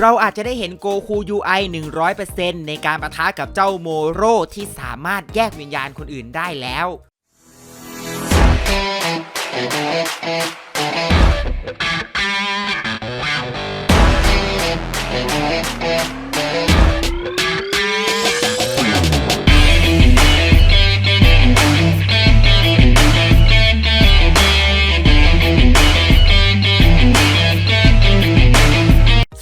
เราอาจจะได้เห็นโกคู UI 100%ในการประทะกับเจ้าโมโรที่สามารถแยกวิญญาณคนอื่นได้แล้ว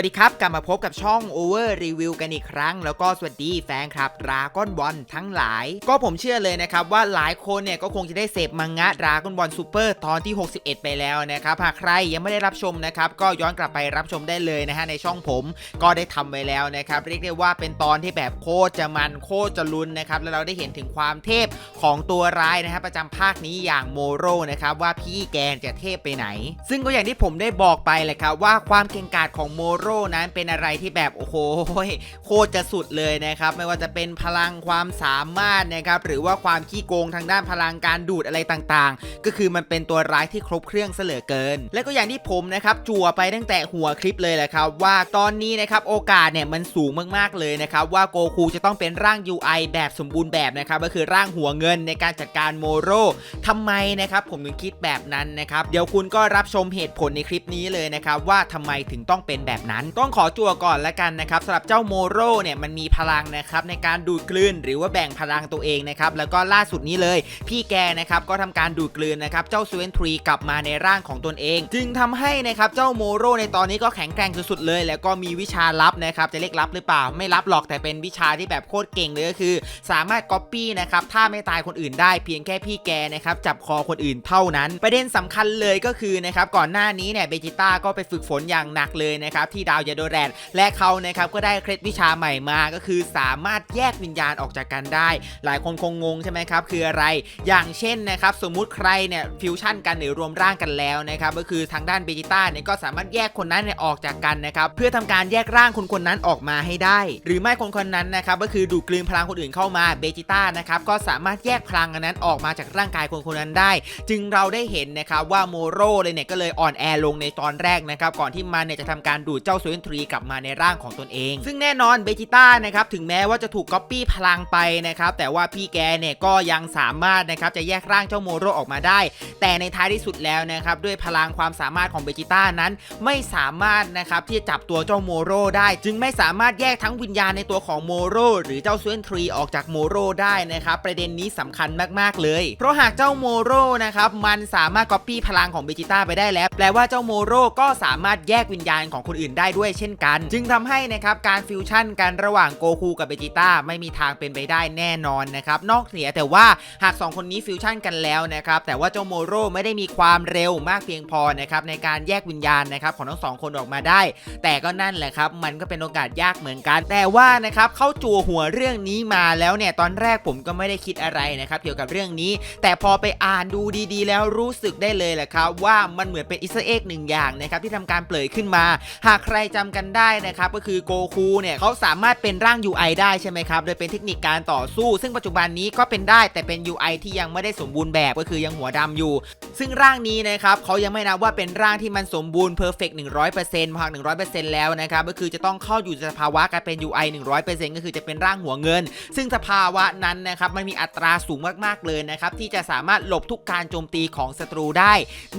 วัสดีครับกลับมาพบกับช่อง Over Review กันอีกครั้ง แล้วก็สวัสดีแฟนคลับดราก้อนบอลทั้งหลาย ก็ผมเชื่อเลยนะครับว่าหลายคนเนี่ยก็คงจะได้เสพมังงะดราก้อนบอลซูเปอร์ตอนที่ 61 ไปแล้วนะครับหากใครยังไม่ได้รับชมนะครับก็ย้อนกลับไปรับชมได้เลยนะฮะในช่องผมก็ได้ทำไว้แล้วนะครับเรียกได้ว่าเป็นตอนที่แบบโคตรจะมันโคตรจะลุ้นนะครับแล้วเราได้เห็นถึงความเทพของตัวร้ายนะครับประจำภาคนี้อย่างโมโรนะครับว่าพี่แกนจะเทพไปไหน ซึ่งก็อย่างที่ผมได้บอกไปแหละครับว่าความเก่งกาจของโมโรนั้นเป็นอะไรที่แบบโอ้โหโคตรจะสุดเลยนะครับ ไม่ว่าจะเป็นพลังความสามารถนะครับหรือว่าความขี้โกงทางด้านพลังการดูดอะไรต่างๆ ก็คือมันเป็นตัวร้ายที่ครบเครื่องเสลือเกิน และก็อย่างที่ผมนะครับจั่วไปตั้งแต่หัวคลิปเลยแหละครับว่าตอนนี้นะครับโอกาสเนี่ยมันสูงมากๆเลยนะครับว่าโกคูจะต้องเป็นร่าง UI แบบสมบูรณ์แบบนะครับก็คือร่างหัวเงินในการจัดการโมโรทำไมนะครับผมถึงคิดแบบนั้นนะครับเดี๋ยวคุณก็รับชมเหตุผลในคลิปนี้เลยนะครับว่าทำไมถึงต้องเป็นแบบนั้นต้องขอจั่วก่อนละกันนะครับสำหรับเจ้าโมโรเนี่ยมันมีพลังนะครับในการดูดกลืนหรือว่าแบ่งพลังตัวเองนะครับแล้วก็ล่าสุดนี้เลย พี่แกนะครับก็ทำการดูดกลืนนะครับเจ้าซูเวนทรีกลับมาในร่างของตนเอง จึงทำให้นะครับเจ้าโมโรในตอนนี้ก็แข็งแกร่งสุดๆเลย แล้วก็มีวิชาลับนะครับจะเรียกลับหรือเปล่าไม่ลับหรอกแต่เป็นวิชาที่แบบโคตรเก่งเลยก็คือ สามารถก๊อปปี้นะครับถ้าไม่ตายคนอื่นได้เพียงแค่พี่แกนะครับจับคอคนอื่นเท่านั้น ประเด็นสำคัญเลยก็คือนะครับก่อนหน้านี้เนี่ยเบจิต้าก็ไปฝึกฝนอย่างหนักเลยนะครับที่ดาวยาโดแรน และเขานะครับก็ได้เคล็ดวิชาใหม่มาก็คือสามารถแยกวิญญาณออกจากกันได้ หลายคนคงงงใช่ไหมครับคืออะไร อย่างเช่นนะครับสมมุติใครเนี่ยฟิวชั่นกันหรือรวมร่างกันแล้วนะครับก็คือทางด้านเบจิต้าเนี่ยก็สามารถแยกคนนั้นเนี่ยออกจากกันนะครับเพื่อทำการแยกร่างคนคนนั้นออกมาให้ได้ หรือไม่คนคนนั้นนะครับก็คือดูดกลืนพลังคนอื่นเข้ามาเบจิต้านะครับก็สามารถแยกพลังอันนั้นออกมาจากร่างกายคนคนนั้นได้ จึงเราได้เห็นนะครับว่าโมโรเลยเนี่ยก็เลยอ่อนแอลงในตอนแรกนะครับก่อนที่มันเนี่ยจะทำการดูดเจ้าซูเอนทรีกลับมาในร่างของตนเอง ซึ่งแน่นอนเบจิต้านะครับถึงแม้ว่าจะถูกก๊อปปี้พลังไปนะครับแต่ว่าพี่แกเนี่ยก็ยังสามารถนะครับจะแยกร่างเจ้าโมโรออกมาได้ แต่ในท้ายที่สุดแล้วนะครับด้วยพลังความสามารถของเบจิต้านั้น ไม่สามารถนะครับที่จะจับตัวเจ้าโมโรได้ จึงไม่สามารถแยกทั้งวิญญาณในตัวของโมโรหรือเจ้าซูเอนทรีออกจากโมโรได้นะครับประเด็นนี้สำคัญมากๆเลย เพราะหากเจ้าโมโรนะครับมันสามารถก๊อปปี้พลังของเบจิต้าไปได้แล้ว แปลว่าเจ้าโมโรก็สามารถแยกวิญญาณของคนอื่นได้ด้วยเช่นกัน จึงทำให้นะครับการฟิวชั่นกันระหว่างโกคูกับเบจิต้าไม่มีทางเป็นไปได้แน่นอนนะครับนอกเหนือแต่ว่าหาก 2 คนนี้ฟิวชั่นกันแล้วนะครับแต่ว่าเจ้าโมโรไม่ได้มีความเร็วมากเพียงพอนะครับในการแยกวิญญาณนะครับของทั้งสองคนออกมาได้ แต่ก็นั่นแหละครับมันก็เป็นโอกาสยากเหมือนกัน แต่ว่านะครับเข้าจั่วหัวเรื่องนี้มาแล้วเนี่ยตอนแรกผมก็ไม่ได้คิดอะไรนะครับเกี่ยวกับเรื่องนี้ แต่พอไปอ่านดูดีๆ แล้วรู้สึกได้เลยแหละครับว่ามันเหมือนเป็นอิสเอ็กหนึ่งอย่างนะครับที่ทำการเปลยขึ้นมา หากใครจำกันได้นะครับก็คือโกคูเนี่ยเขาสามารถเป็นร่าง UI ได้ใช่ไหมครับโดยเป็นเทคนิคการต่อสู้ ซึ่งปัจจุบันนี้ก็เป็นได้แต่เป็น UI ที่ยังไม่ได้สมบูรณ์แบบก็คือยังหัวดำอยู่ ซึ่งร่างนี้นะครับเขายังไม่นับว่าเป็นร่างที่มันสมบูรณ์เพอร์เฟกต์100%พอหาก100%แล้วนะครับก็คือจะต้องเข้าอยู่สภาวะการเป็น UI 100%ก็คือจะเป็นร่างหัวเงิน ซึ่งสภาวะนั้นนะครับมันมีอัตราสูงมากๆเลยนะครับที่จะสามารถหลบทุกการโจมตีของศัตรูได้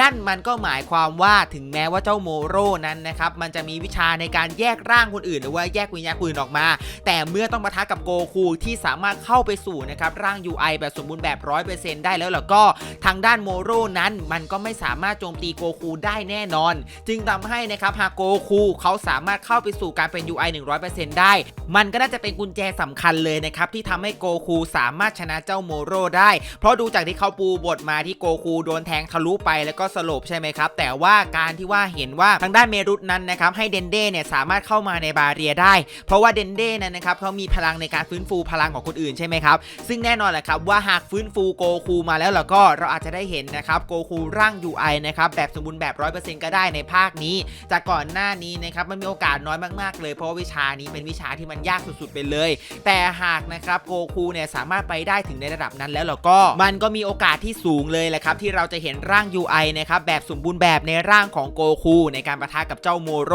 นั่นมันก็หมายความว่าถึงแม้ว่าเจ้าโมโรนั้นนะครับมันจะมีวิชาในการแยกร่างคนอื่น หรือว่าแยกวิญญาณคนอื่นออกมา แต่เมื่อต้องปะทะกับโกคูที่สามารถเข้าไปสู่นะครับร่าง UI แบบสมบูรณ์แบบ100%ได้แล้วแล้วก็ทางด้านโมโรนั้นมันก็ไม่สามารถโจมตีโกคูได้แน่นอน จึงทำให้นะครับหากโกคูเขาสามารถเข้าไปสู่การเป็น UI 100%ได้ มันก็น่าจะเป็นกุญแจสำคัญเลยนะครับที่ทำให้โกคูสามารถชนะเจ้าโมโรได้ เพราะดูจากที่เขาปูบทมาที่โกคูโดนแทงทะลุไปแล้วก็สลบใช่ไหมครับแต่ว่าการที่ว่าเห็นว่าทางด้านเมรุตนั้นนะครับให้เดนเด้เนี่ยสามารถเข้ามาในบาเรียได้ เพราะว่าเดนเด้นั้นนะครับเขามีพลังในการฟื้นฟูพลังของคนอื่นใช่ไหมครับ ซึ่งแน่นอนแหละครับว่าหากฟื้นฟูโกคูมาแล้วแล้วก็เราอาจจะได้เห็นนะครับโกคูร่าง UI นะครับแบบสมบูรณ์แบบ 100%ก็ได้ในภาคนี้ จากก่อนหน้านี้นะครับมันมีโอกาสน้อยมากๆเลย เพราะว,าวิชานี้เป็นวิชาที่มันยากสุดๆไปเลย แต่หากนะครับโกคูเนี่ยสามารถไปได้ถึงในระดับนั้นแล้วแล้วก็มันก็มีโอกาสที่สูงเลยแหละครับที่เราจะเห็นร่าง UI นะครับแบบสมบูรณ์แบบในร่างของโกคูในการประทะกับเจ้าโมโร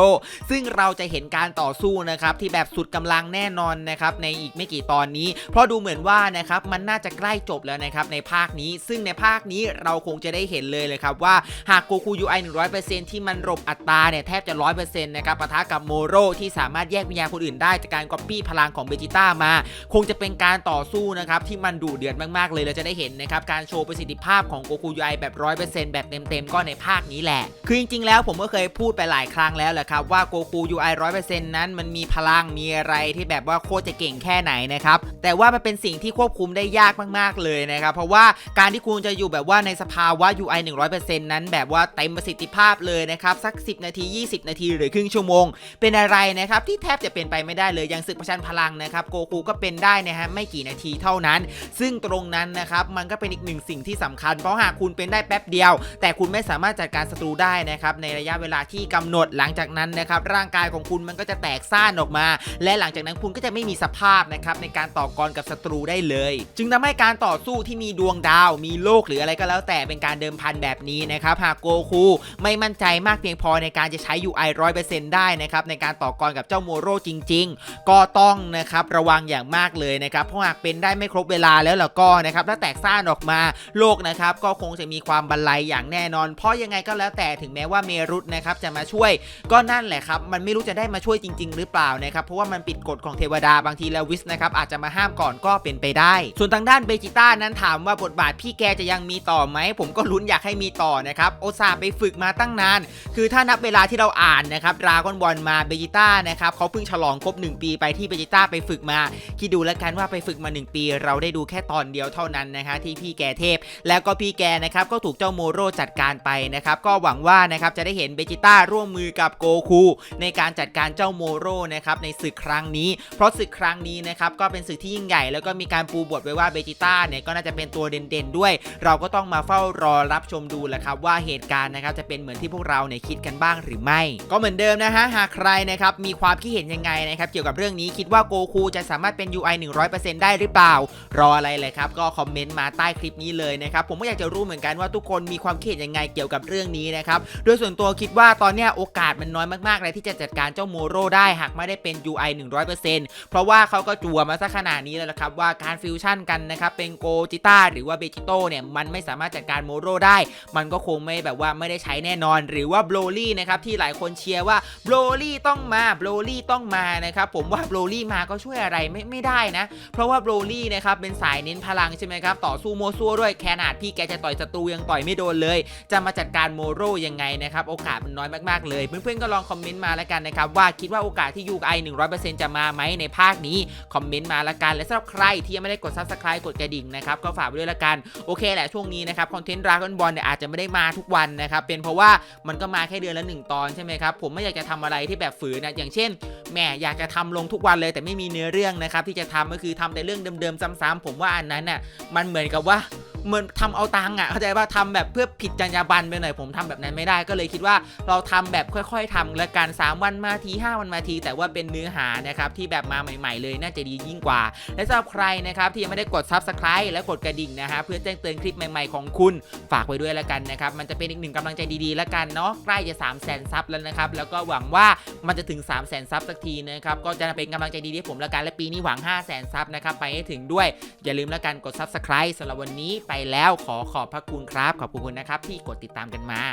ซึ่งเราจะเห็นการต่อสู้นะครับที่แบบสุดกำลังแน่นอนนะครับในอีกไม่กี่ตอนนี้ เพราะดูเหมือนว่านะครับมันน่าจะใกล้จบแล้วนะครับในภาคนี้ ซึ่งในภาคนี้เราคงจะได้เห็นเลยเลยครับว่าหากโกคู UI 100%ที่มันหลบอัตราเนี่ยแทบจะ100%นะครับปะทะกับโมโรที่สามารถแยกวิญญาณคนอื่นได้จากการก๊อปปี้พลังของเบจิต้ามา คงจะเป็นการต่อสู้นะครับที่มันดุเดือดมากๆเลยเราจะได้เห็นนะครับการโชว์ประสิทธิภาพของโกคู UI แบบ100%แบบเต็มๆก็ในภาคนี้แหละ คือจริงๆแล้วผมก็เคยพูดไปหลายครั้งแล้วแหละครับว่าโกคู UI 100%นั้นมันมีพลังมีอะไรที่แบบว่าโคตรจะเก่งแค่ไหนนะครับแต่ว่ามันเป็นสิ่งที่ควบคุมได้ยากมากๆเลยนะครับเพราะว่าการที่คุณจะอยู่แบบว่าในสภาวะ UI 100%นั้นแบบว่าเต็มประสิทธิภาพเลยนะครับสัก 10 นาที 20 นาทีหรือครึ่งชั่วโมง เป็นอะไรนะครับที่แทบจะเป็นไปไม่ได้เลยอย่างศึกประชันพลังนะครับโกคูก็เป็นได้นะฮะไม่กี่นาทีเท่านั้น ซึ่งตรงนั้นนะครับมันก็เป็นอีกหนึ่งสิ่งที่สำคัญเพราะหากคุณเป็นได้แป๊บเดียว แต่คุณไม่สามารถจัดการศัตรูได้นะครับในระยะเวลาที่กำหนดหลังจากนั้นนะครับร่างกายของคุณมันก็จะแตกซ่านออกมา และหลังจากนั้นคุณก็จะไม่มีสภาพนะครับในการต่อกรกับศัตรูได้เลย จึงทำให้การต่อสู้ที่มีดวงดาว มีโลกหรืออะไรก็แล้วแต่เป็นการเดิมพันแบบนี้นะครับหากโกคูไม่มั่นใจมากเพียงพอในการจะใช้ UI 100%ได้นะครับในการต่อกรกับเจ้าโมโรจริง ๆ ก็ต้องนะครับระวังอย่างมากเลยนะครับเพราะหากเป็นได้ไม่ครบเวลาแล้วล่ะก็นะครับถ้าแตกซ่านออกมาโลกนะครับก็คงจะมีความบันไลอย่างแน่นอน เพราะยังไงก็แล้วแต่ถึงแม้ว่าเมรุตนะครับจะมาช่วยก็นั่นแหละครับมันไม่รู้จะได้มาช่วยจริง ๆ หรือเปล่านะครับเพราะว่ามันปิดกฎของเทวดาบางทีแล้ววิสนะครับอาจจะมาห้ามก่อนก็เป็นไปได้ ส่วนทางด้านเบจิต้านั้นถามว่าบทบาทพี่แกจะยังมีต่อไหมผมก็ลุ้นอยากให้มีต่อนะครับโอซาไปฝึกมาตั้งนาน คือถ้านับเวลาที่เราอ่านนะครับดราก้อนบอลมาเบจิต้านะครับเขาเพิ่งฉลองครบ 1 ปีไปที่เบจิต้าไปฝึกมาคิดดูแล้วกันว่าไปฝึกมา 1 ปี เราได้ดูแค่ตอนเดียวเท่านั้นนะคะที่พี่แกเทพ แล้วก็พี่แกนะครับก็ถูกเจ้าโมโรจัดการไปนะครับก็หวังว่านะครับจะได้เห็นเบจิต้าร่วมมือกับโกคูในการจัดการเจ้าโมโรนะครับในศึกครั้งนี้ เพราะศึกครั้งนี้นะครับก็เป็นศึกที่ยิ่งใหญ่แล้วก็มีการปูบทไว้ว่าเบจิต้าเนี่ยก็น่าจะเป็นตัวเด่นๆด้วย เราก็ต้องมาเฝ้ารอรับชมดูแหละครับว่าเหตุการณ์นะครับจะเป็นเหมือนที่พวกเราเนี่ยคิดกันบ้างหรือไม่ ก็เหมือนเดิมนะฮะหากใครนะครับมีความคิดเห็นยังไงนะครับเกี่ยวกับเรื่องนี้คิดว่าโกคูจะสามารถเป็น UI 100%ได้หรือเปล่า รออะไรเลยครับก็คอมเมนต์มาใต้คลิปนี้เลยนะครับผมก็อยากจะรู้เหมือนกันว่าทุกคนมีความคิดเห็นยังไงเกี่ยวกับเรื่องนี้นะครับโดยส่วนตัวคิดว่าตอนนี้โอกาสมันน้อยมากๆเลยที่จะจัดการเจ้าโมโรได้หากไม่ได้เป็น UI 100%เพราะว่าเขาก็จัวมาซะขนาดนี้แล้วครับว่าการฟิวชั่นกันนะครับเป็นโกจิต้าหรือว่าเบจิโตเนี่ยมันไม่สามารถจัดการโมโรได้ มันก็คงไม่แบบว่าไม่ได้ใช้แน่นอน หรือว่าโบลลี่นะครับที่หลายคนเชียร์ว่าโบลลี่ต้องมาโบลลี่ต้องมานะครับผมว่าโบลลี่มาก็ช่วยอะไรไม่ไม่ได้นะ เพราะว่าโบลลี่นะครับเป็นสายเน้นพลังใช่ไหมครับต่อสู้โมซัวด้วยแคนาดพี่แกจะต่อยศัตรูยังต่อยไม่โดนเลย จะมาจัดการโมโรยังไงนะครับโอกาสมันน้อยมากๆเลยเพื่อนๆก็ลองคอมมเมนต์มาแล้วกันนะครับว่าคิดว่าโอกาสที่ยูไอ100%จะมาไหมในภาคนี้คอมเมนต์มาละกันและสำหรับใครที่ยังไม่ได้กด subscribe กดกระดิ่งนะครับก็ฝากไว้ด้วยละกันโอเคแหละช่วงนี้นะครับคอนเทนต์ดราก้อนบอลเนี่ยอาจจะไม่ได้มาทุกวันนะครับเป็นเพราะว่ามันก็มาแค่เดือนละหนึ่งตอนใช่ไหมครับผมไม่อยากจะทำอะไรที่แบบฝืนนะอย่างเช่นแหมอยากจะทำลงทุกวันเลยแต่ไม่มีเนื้อเรื่องนะครับที่จะทำก็คือทำแต่เรื่องเดิมๆซ้ำๆผมว่าอันนั้นน่ะมันเหมือนกับว่าเหมือนทำเอาตังค์อะเข้าใจว่าทำแบบเพื่อผิดจรรยาบรรณไปหน่อยผมทำแบบนั้นไม่ได้ก็เลยคิดว่าเราทำแบบค่อย ๆทำและกัน 3 วันมาที 5 วันมาที แต่ว่าเป็นเนื้อหานะครับที่แบบมาใหม่ ๆ เลยน่าจะดียิ่งกว่า และสำหรับใครนะครับที่ยังไม่ได้กด subscribe และกดกระดิ่งนะฮะเพื่อแจ้งเตือนคลิปใหม่ๆของคุณฝากไว้ด้วยแล้วกันนะครับมันจะเป็นอีกหนึ่งกำลังใจดีๆแล้วกันเนาะใกล้จะ3 0 0 0 0 0ซับแล้วนะครับแล้วก็หวังว่ามันจะถึง 3 0 0 0 0 0ซับสักทีนะครับก็จะเป็นกำลังใจดีๆให้ผมแล้วกันและปีนี้หวัง 5 0 0 0 0 0ซับนะครับไปให้ถึงด้วยอย่าลืมแล้วกันกด subscribe สำหรับวันนี้ไปแล้วขอขอบพระคุณครับ ขอบคุณนะครับที่กดติดตามกันมา